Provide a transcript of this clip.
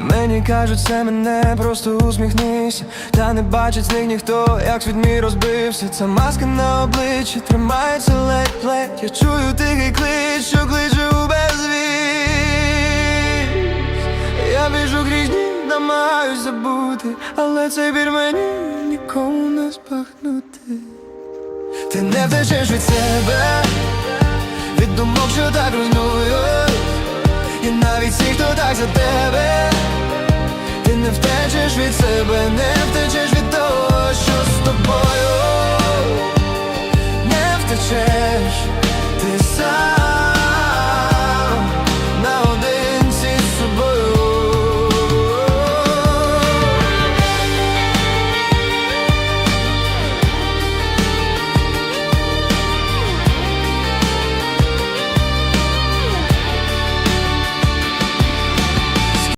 Мені кажуть, це мене просто усміхнися Та не бачить з них ніхто, як світ мій розбився. Ця маска на обличчі тримається ледь-ледь. Я чую тихий клич, що кличе у безвіз. Я біжу крізь дні, намагаюсь забути Але цей біль мені нікому не спахнути. Ти не втечеш від себе Від думок, що так руйнують. І навіть ті, хто так за тебе не втечеш від себе, не втечеш